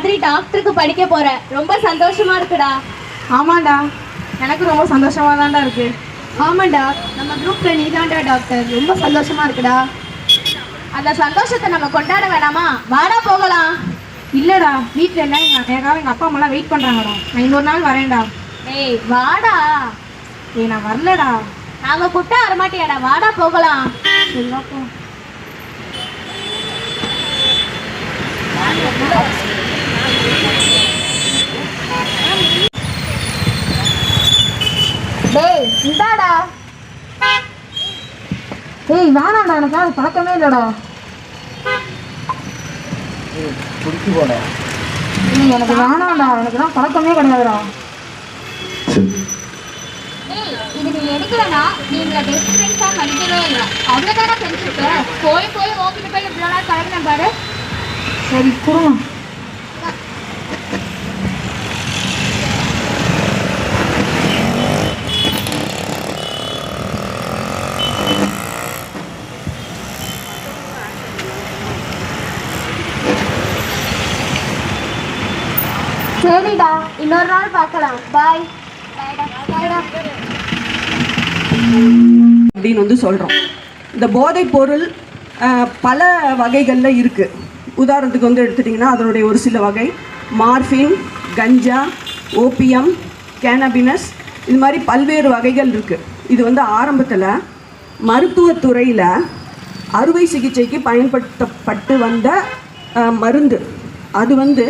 டாக்டருக்கு படிக்க போற. ரொம்ப சந்தோஷமா இருக்குடா. ஆமாண்டா. எனக்கு ரொம்ப சந்தோஷமா தான்டா இருக்கு. ஆமாண்டா. நம்ம குரூப்ல நீதான்டா டாக்டர் ரொம்ப சந்தோஷமா இருக்குடா. அந்த சந்தோஷத்தை நம்ம கொண்டாட வேணாமா? வாடா போகலாம். இல்லடா. வீட்டில் எல்லாம் எங்க எனக்காக எங்க அப்பா அம்மாலாம் வெயிட் பண்றாங்கடா. நான் இன்னொரு நாள் வரேன்டா. ஏய் வாடா. ஏய் நான் வரலடா. நாங்க கூப்பிட்டா வரமாட்டியாடா. வாடா போகலாம். சரி வா போ. இந்தாடா ஏய் வேணாம்டா எனக்கு அது பழக்கமே இல்லடா. குடிச்சு போட. ஏய் எனக்கு வேணாம்டா எனக்கு தான் பழக்கமே கிடையாதுடா. ஏய் இது நீ எடுக்கலனா நீ எங்களை பெஸ்ட் ஃப்ரெண்ட்ஸா மதிக்கவே இல்லை. அவ்வளோதானே ஃப்ரெண்ட்ஷிப்பு போய் போய் ஓப்பிட்டு போய் இவ்வளோ நாள் பழகின பாரு. சரி கொடுங்க சரிடா இன்னொரு நாள் பார்க்கலாம். பாய் அப்படின்னு வந்து சொல்கிறோம் இந்த போதைப் பொருள் பல வகைகளில் இருக்குது உதாரணத்துக்கு வந்து எடுத்துட்டிங்கன்னா அதனுடைய ஒரு சில வகை மார்ஃபின் கஞ்சா ஓபியம் கேனபினஸ் இது மாதிரி பல்வேறு வகைகள் இருக்குது இது வந்து ஆரம்பத்தில் மருத்துவத்துறையில் அறுவை சிகிச்சைக்கு பயன்படுத்தப்பட்டு வந்த மருந்து. அது வந்து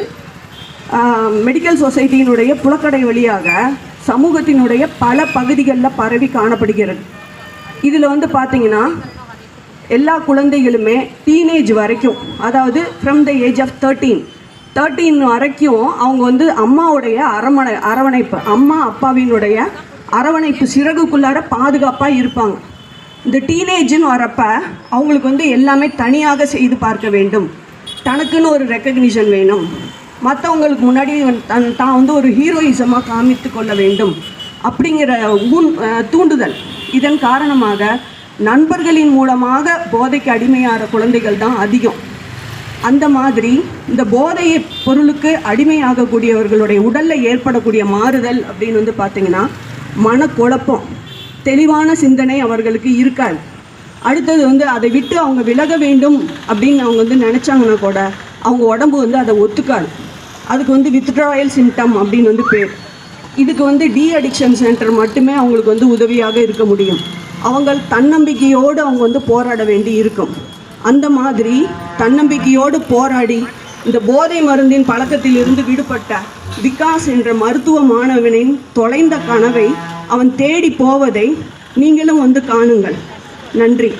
மெடிக்கல் சொசைட்டியினுடைய புலக்கடை வழியாக சமூகத்தினுடைய பல பகுதிகளில் பரவி காணப்படுகிறது. இதில் வந்து பார்த்தீங்கன்னா எல்லா குழந்தைகளுமே டீனேஜ் வரைக்கும் அதாவது from the age of thirteen thirteen வரைக்கும் அவங்க வந்து அம்மாவுடைய அரவணை அரவணைப்பு அம்மா அப்பாவினுடைய அரவணைப்பு சிறகுக்குள்ளார பாதுகாப்பாக இருப்பாங்க. இந்த டீனேஜ்னு வரப்ப அவங்களுக்கு வந்து எல்லாமே தனியாக செய்து பார்க்க வேண்டும். தனக்குன்னு ஒரு ரெக்கக்னிஷன் வேணும். மற்றவங்களுக்கு முன்னாடி தன் தான் வந்து ஒரு ஹீரோயிசமாக காமித்து கொள்ள வேண்டும் அப்படிங்கிற ஊன் தூண்டுதல். இதன் காரணமாக நண்பர்களின் மூலமாக போதைக்கு அடிமையாகிற குழந்தைகள் தான் அதிகம். அந்த மாதிரி இந்த போதை பொருளுக்கு அடிமையாகக்கூடியவர்களுடைய உடலில் ஏற்படக்கூடிய மாறுதல் அப்படின்னு வந்து பார்த்தீங்கன்னா மனக்குழப்பம் தெளிவான சிந்தனை அவர்களுக்கு இருக்காது. அடுத்தது வந்து அதை விட்டு அவங்க விலக வேண்டும் அப்படின்னு அவங்க வந்து நினச்சாங்கன்னா கூட அவங்க உடம்பு வந்து அதை ஒத்துக்காது. அதுக்கு வந்து வித்ட்ராயல் சிம்டம் அப்படின்னு வந்து பேர். இதுக்கு வந்து டி அடிக்ஷன் சென்டர் மட்டுமே அவங்களுக்கு வந்து உதவியாக இருக்க முடியும். அவங்க தன்னம்பிக்கையோடு அவங்க வந்து போராட வேண்டி இருக்கும். அந்த மாதிரி தன்னம்பிக்கையோடு போராடி இந்த போதை மருந்தின் பழக்கத்தில் இருந்து விடுபட்ட விகாஸ் என்ற மருத்துவ மாணவனின் தொலைந்த கனவை அவன் தேடி போவதை நீங்களும் வந்து காணுங்கள். நன்றி.